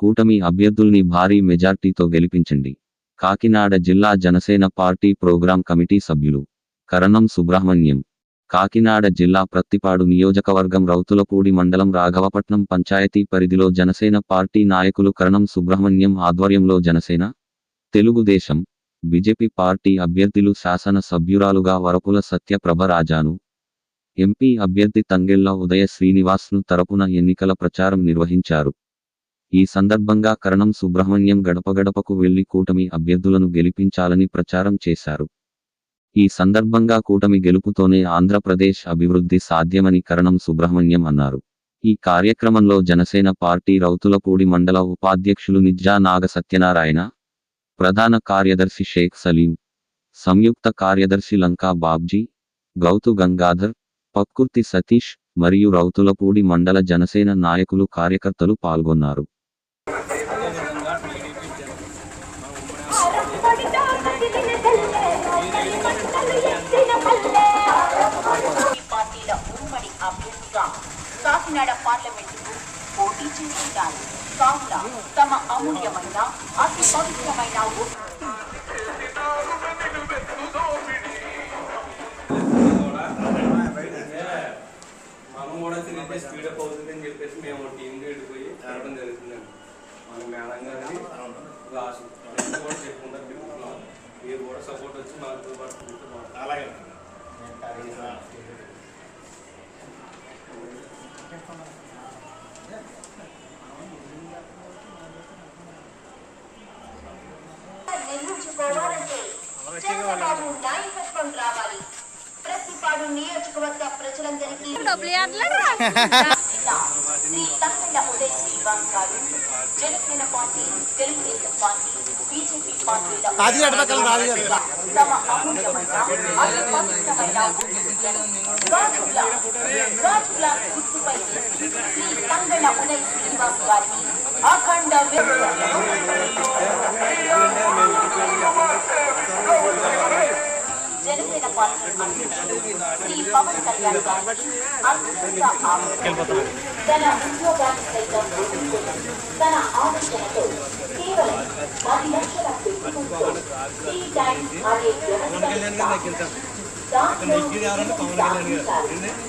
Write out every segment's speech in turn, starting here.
కూటమి అభ్యర్థుల్ని భారీ మెజార్టీతో గెలిపించండి. కాకినాడ జిల్లా జనసేన పార్టీ ప్రోగ్రాం కమిటీ సభ్యులు కరణం సుబ్రహ్మణ్యం. కాకినాడ జిల్లా ప్రత్తిపాడు నియోజకవర్గం రౌతులపూడి మండలం రాఘవపట్నం పంచాయతీ పరిధిలో జనసేన పార్టీ నాయకులు కరణం సుబ్రహ్మణ్యం ఆధ్వర్యంలో జనసేన తెలుగుదేశం బీజేపీ పార్టీ అభ్యర్థులు శాసన సభ్యురాలుగా వరపుల సత్యప్రభ రాజాను ఎంపీ అభ్యర్థి తంగెళ్ళ ఉదయ శ్రీనివాస్ను తరపున ఎన్నికల ప్రచారం నిర్వహించారు. ఈ సందర్భంగా కరణం సుబ్రహ్మణ్యం గడపగడపకు వెళ్ళి కూటమి అభ్యర్థులను గెలిపించాలని ప్రచారం చేశారు. ఈ సందర్భంగా కూటమి గెలుపుతోనే ఆంధ్రప్రదేశ్ అభివృద్ధి సాధ్యమని కరణం సుబ్రహ్మణ్యం అన్నారు. ఈ కార్యక్రమంలో జనసేన పార్టీ రౌతులపూడి మండల ఉపాధ్యక్షులు నిజ్జా నాగ సత్యనారాయణ ప్రధాన కార్యదర్శి షేక్ సలీం సంయుక్త కార్యదర్శి లంకా బాబ్జీ గౌతు గంగాధర్ పక్కుర్తి సతీష్ మరియు రౌతులపూడి మండల జనసేన నాయకులు కార్యకర్తలు పాల్గొన్నారు. ఈ పార్టీల ఉమ్మడి అభ్యర్థిగా కాకినాడ పార్లమెంటుకు పోటీ చేస్తున్నారు కావున తమ అమూల్యమైన అతి పవిత్రమైన మన మేడం గారిని రాసు రెండు కూడా చెప్పుకుంటారు తిరుగుతున్నాం మీరు కూడా సపోర్ట్ వచ్చి మాతో పాటు తిరుగుతూ బాగుంటుంది. అలాగే నిర్మించుకోవాలంటే చంద్రబాబు నాయకత్వం రావాలి ప్రతిపాడు నియోజకవర్గ ప్రజలందరికీ శ్రీ తంగళ్ళ ఉదయ్ శ్రీనివాస్ గారు Janasena party Telugu Desam party BJP పార్టీల తమ అమూల్యమైన అతి పవిత్రమైన గాజుల గాజుల గుర్తుపై శ్రీ తంగళ్ళ ఉదయ్ శ్రీనివాస్ గారిని అఖండ జనసేన పార్టీ అధ్యక్షుడు శ్రీ పవన్ కళ్యాణ్ గారు తన ఉద్యోగాన్ని సైతం తన ఆలోచనతో కేవలం పది లక్షల టీ అనే దాంట్లో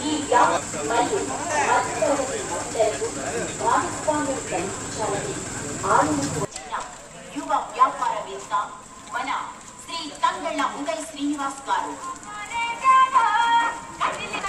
ఈ మరియు భాగస్వామ్యం కల్పించాలని యువ వ్యాపారవేత్త మన శ్రీ తంగళ్ళ ఉదయ్ శ్రీనివాస్ గారు.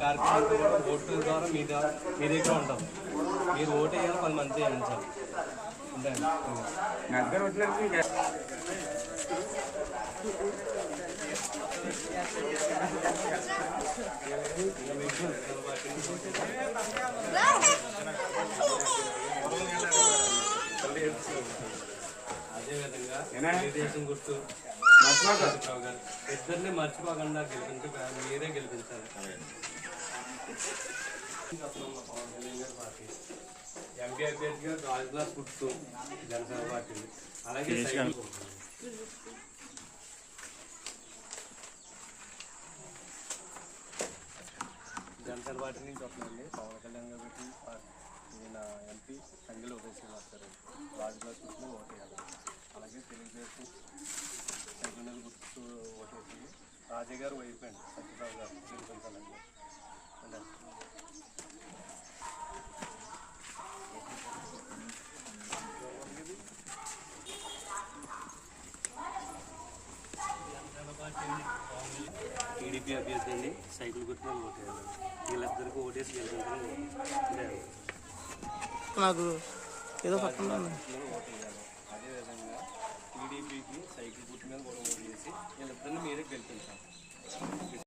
కార్యక్రమం ఓటు ద్వారా మీ మీ దగ్గర ఉంటాం. మీరు ఓటు వేయాలి పది మంది చేయించాలి అదేవిధంగా తెలుగుదేశం గుర్తు మర్చిపోకండి ఇద్దరిని మర్చిపోకుండా గెలిపించి మీరే గెలిపించాలి ఎంపీ అభ్యర్థిగా గాజులా గుర్తు జనసేన పార్టీ అలాగే సైకిల్ గుర్తు. జనసేన పార్టీ నుంచి వస్తున్నాండి పవన్ కళ్యాణ్ గారు పెట్టి ఈయన ఎంపీ సంగిలో ఉపయోగించి వస్తారు రాజుగా గుర్తు ఓటు వేయాలి అలాగే తెలుగుదేశం మీద గుర్తు ఓటు వేసింది రాజే గారు వైపోయింది సత్యరావు గారు ఉండండి. టీడీపీ అభ్యర్థి అండి సైకిల్ గుర్తు మీద ఓటు వేయాలి వీళ్ళిద్దరికి ఓటేసి ఇదే. నాకు ఏదో పక్కన మీద కూడా ఓటు వీళ్ళిద్దరిని మీరే గెలిపించాం